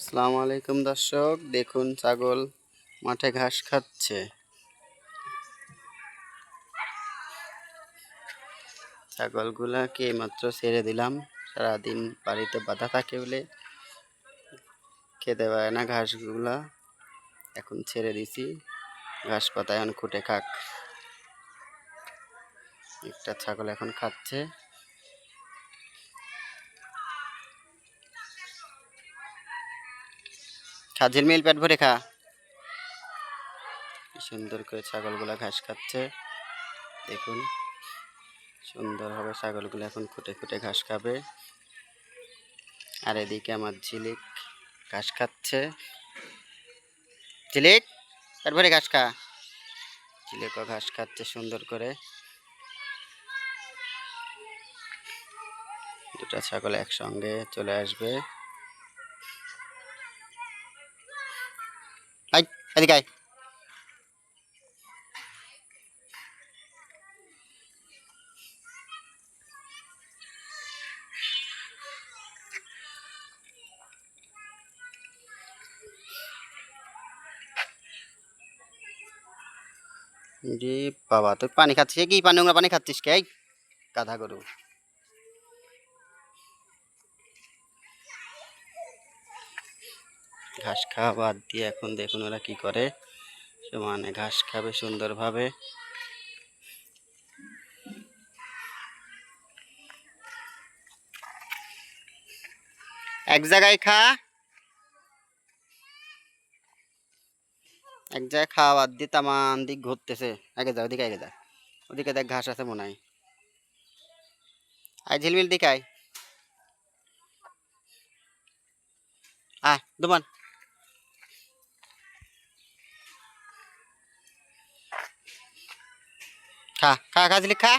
আসসালামু আলাইকুম দর্শক, দেখুন ছাগল মাঠে ঘাস খাচ্ছে। ছাগলগুলাকে মাত্র ছেড়ে দিলাম, সারাদিন বাড়িতে বাধা থাকে বলে খেতে পারে না ঘাসগুলা। এখন ছেড়ে দিছি, ঘাস পাতা এখন খুঁটে খাক। একটা ছাগল এখন খাচ্ছে। খা ঝিলমিল পেট ভরে খা। সুন্দর করে ছাগলগুলা ঘাস খাচ্ছে। দেখুন সুন্দরভাবে ছাগলগুলো এখন খুঁটে খুঁটে ঘাস খাবে। আর এদিকে আমার ঝিলিক ঘাস খাচ্ছে। ঝিলিক, পেট ভরে ঘাস খা। ঝিলিকও ঘাস খাচ্ছে সুন্দর করে। দুটা ছাগল একসঙ্গে চলে আসবে। এদিকে বাবা তুই পানি খাচ্ছিস কি? পানি নোংরা পানি খাচ্ছিস কে? গাধা গরু। ঘাস খাওয়া বাদ দিয়ে এখন দেখুন ওরা কি করে। সমানে ঘাস খাবে সুন্দরভাবে। এক জায়গায় খা। এক জায়গায় খাওয়া বাদ দিয়ে তামান দিক ঘুরতেছে। আগে যা, ওদিকে আগে যা। ওদিকে দেখ ঘাস আছে মনে হয়। ঝিলমিল দিকে আয়। আয় দুমান খা খা খা ঝিলিক খা।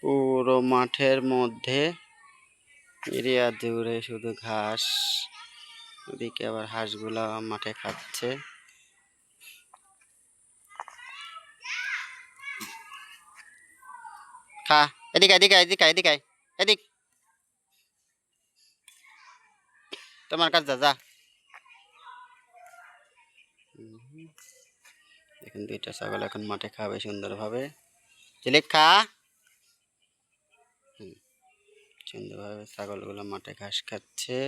পুরো মাঠের মধ্যে এরিয়া জুড়ে শুধু ঘাস, ওদিকে আবার হাঁসগুলা মাঠে খাচ্ছে। খা। এদিকে এদিকে এদিকে এদিকে এদিক। তোমার কাছে যা যা। দেখুন দুইটা ছাগল এখন মাঠে খাবে সুন্দরভাবে। চিলিক খা। সুন্দরভাবে ছাগলগুলো মাঠে ঘাস খাচ্ছে।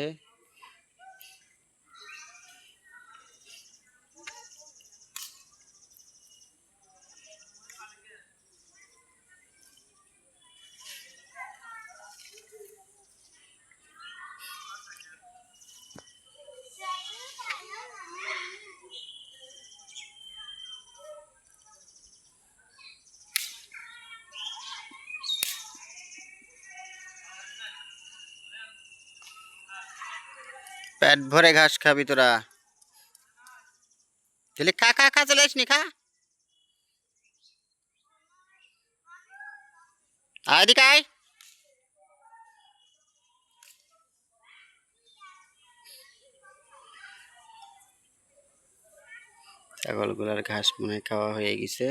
পেট ভরে ঘাস খাবি তোরা। চিলিক খা খা খা, চলে আসনি, খা। আয় এদিকে আয়। ছাগলগুলার ঘাস মনে খাওয়া হয়ে গেছে।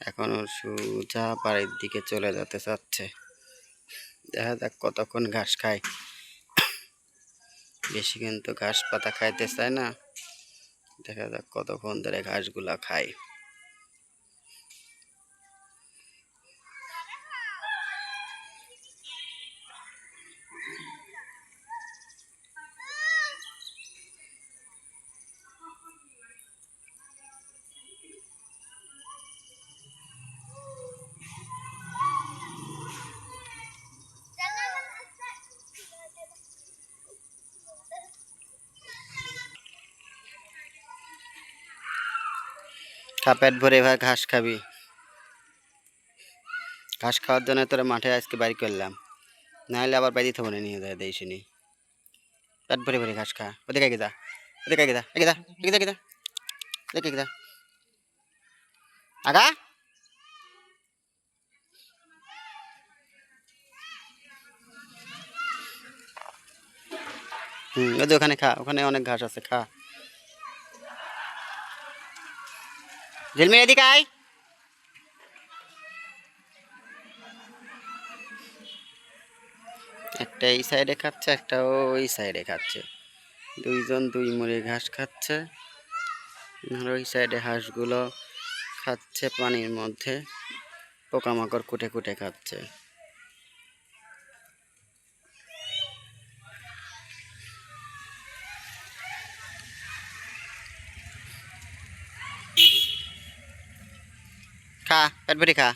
এখন ওর সোজা বাড়ির দিকে চলে যেতে চাচ্ছে। দেখা যাক কতক্ষণ ঘাস খায়। বেশি কিন্তু ঘাস পাতা খাইতে চায় না। দেখা যাক কতক্ষণ ধরে ঘাসগুলা খায়। খা, পেট ভরে এবার ঘাস খাবি। ঘাস খাওয়ার জন্য তোরা মাঠে আজকে বাড়ি করলাম। নাহলে আবার বাড়ি থবনে নিয়ে যায়, দেয় শুনি। পেট ভরে ভরে ঘাস খা। ওদিকে আগে যা, ওদিকে আগে যা এগে যা এগে যা এগে যা। এগে যা। আগা। হুম যে ওখানে খা, ওখানে অনেক ঘাস আছে, খা। ঝিলমিল এদিকে আয় একটা এই সাইডে খাচ্ছে, একটা ওই সাইডে খাচ্ছে। দুইজন দুই মুড়ি ঘাস খাচ্ছে। আর ওই সাইডে হাঁসগুলো খাচ্ছে পানির মধ্যে, পোকামাকড় কুটে কুটে খাচ্ছে। খা পেট ভরে খা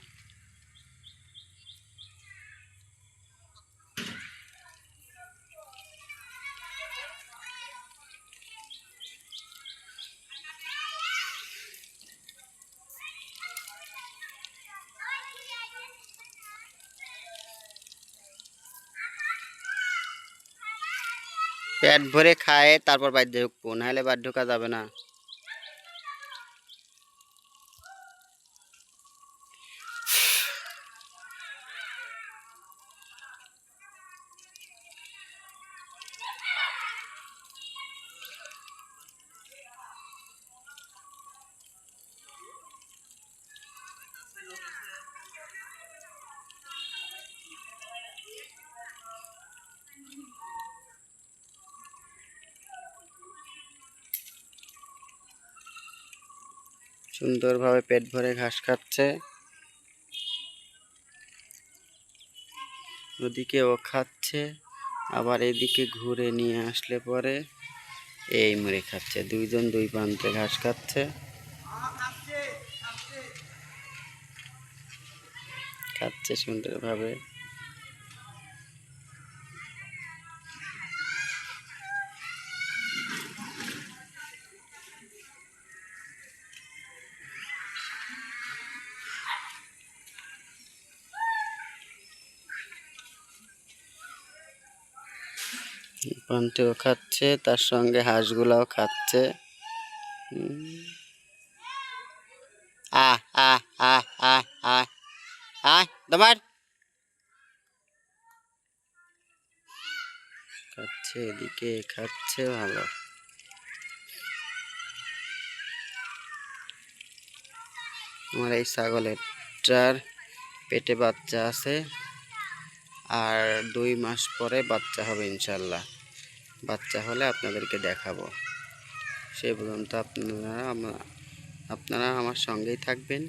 পেট ভরে খায় তারপর বাইর ঢুকবো নাহলে বাইর ঢোকা যাবে না সুন্দরভাবে পেট ভরে ঘাস খাচ্ছে। ওদিকে ও খাচ্ছে, আবার এদিকে ঘুরে নিয়ে আসলে পরে এই মুড়ে খাচ্ছে। দুইজন দুই প্রান্তে ঘাস খাচ্ছে। খাচ্ছে সুন্দরভাবে। পান্তেও খাচ্ছে, তার সঙ্গে হাঁসগুলাও খাচ্ছে। আহ খাচ্ছে, এদিকে খাচ্ছে, ভালো। আমার এই ছাগলেরটার পেটে বাচ্চা আছে, আর দুই মাস পরে বাচ্চা হবে ইনশাল্লাহ। বাচ্চা হলে আপনাদেরকে দেখাবো। সেই পর্যন্ত আপনারা আপনারা আমার সঙ্গেই থাকবেন।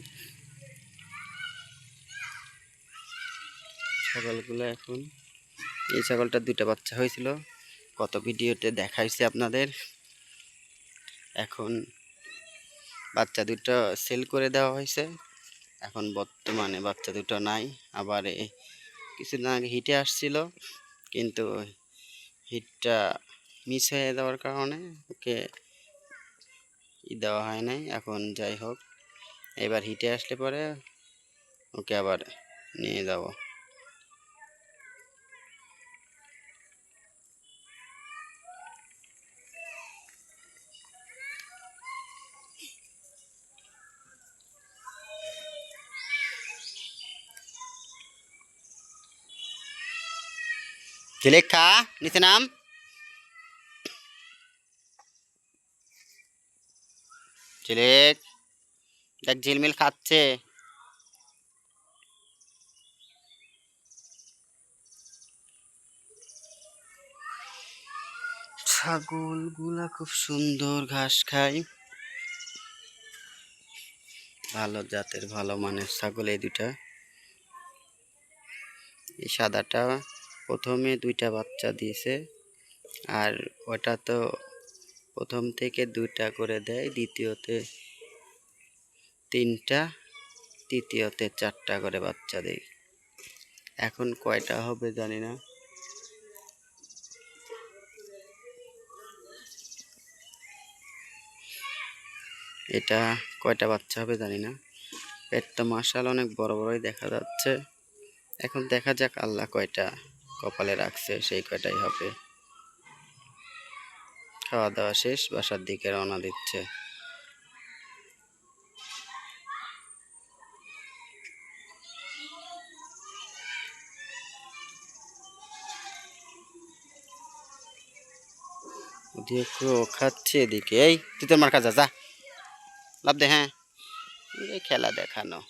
ছাগলগুলো এখন, এই ছাগলটার দুইটা বাচ্চা হয়েছিল। কত ভিডিওতে দেখাইছি আপনাদের। এখন বাচ্চা দুটো সেল করে দেওয়া হয়েছে। এখন বর্তমানে বাচ্চা দুটো নাই। আবার কিছুদিন আগে হিটে আসছিল। কিন্তু হিটটা মিস হয়ে যাওয়ার কারণে ওকে ই দেওয়া হয় নাই। এখন যাই হোক, এবার হিটে আসলে পরে ওকে আবার নিয়ে যাব। ঝিলিক খা নিচে নাম। ঝিলিক দেখ ঝিলমিল খাচ্ছে। ছাগলগুলা খুব সুন্দর ঘাস খায়। ভালো জাতের, ভালো মানের ছাগল এই দুটা এই সাদাটা প্রথমে দুইটা বাচ্চা দিয়েছে আর ওটা তো প্রথম থেকে দুইটা করে দেয়, দ্বিতীয়তে তিনটা, তৃতীয়তে চারটা করে বাচ্চা দেয়। এখন কয়টা হবে জানি না। এটা কয়টা বাচ্চা হবে জানি না। পেট তো মার্শাল অনেক বড় বড়ই দেখা যাচ্ছে। এখন দেখা যাক আল্লাহ কয়টা কপালে রাখছে, সেই কয়টাই হবে। খাওয়া দাওয়া শেষ, বাসার দিকে রওনা দিচ্ছে। ও খাচ্ছে এদিকে। এই, তুই তোর মার কাছে যা। লাভ দে হ্যাঁ। খেলা দেখানো।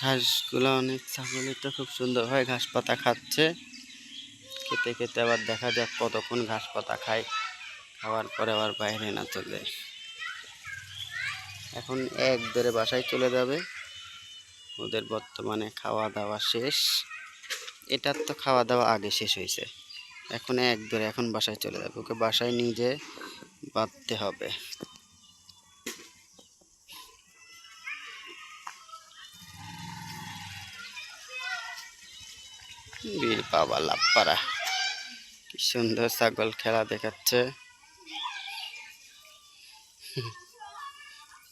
ঘাসগুলো অনেক ছাগলের তো খুব সুন্দর হয়, ঘাস পাতা খাচ্ছে। খেতে খেতে আবার দেখা যাক কতক্ষণ ঘাস পাতা খায়। খাওয়ার পরে আবার বাইরে না চলে এখন এক ধরে বাসায় চলে যাবে। ওদের বর্তমানে খাওয়া দাওয়া শেষ। এটার তো খাওয়া দাওয়া আগে শেষ হয়েছে। এখন এক ধরে এখন বাসায় চলে যাবে। ওকে বাসায় নিজে বাঁধতে হবে। বীর বাবা, লাপ্পারা। কি সুন্দর ছাগল খেলা দেখাচ্ছে।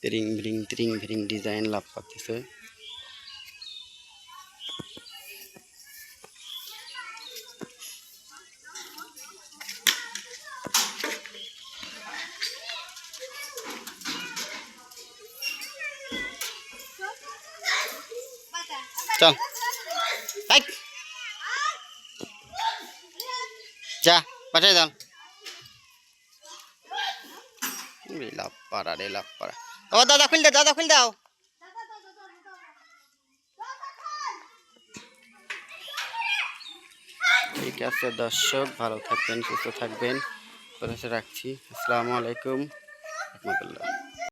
ত্রিং ভিরিং ত্রিং ভিরিং ডিজাইন লাভ পাচ্ছে চল। যা দাও লাভ পাড়া রে লাভ পাড়া ও দাদা খুল দাদা খুল দাও ঠিক আছে, দর্শক, ভালো থাকবেন, সুস্থ থাকবেন। রাখছি। আসসালামু আলাইকুম। রহমতুল্লাহ।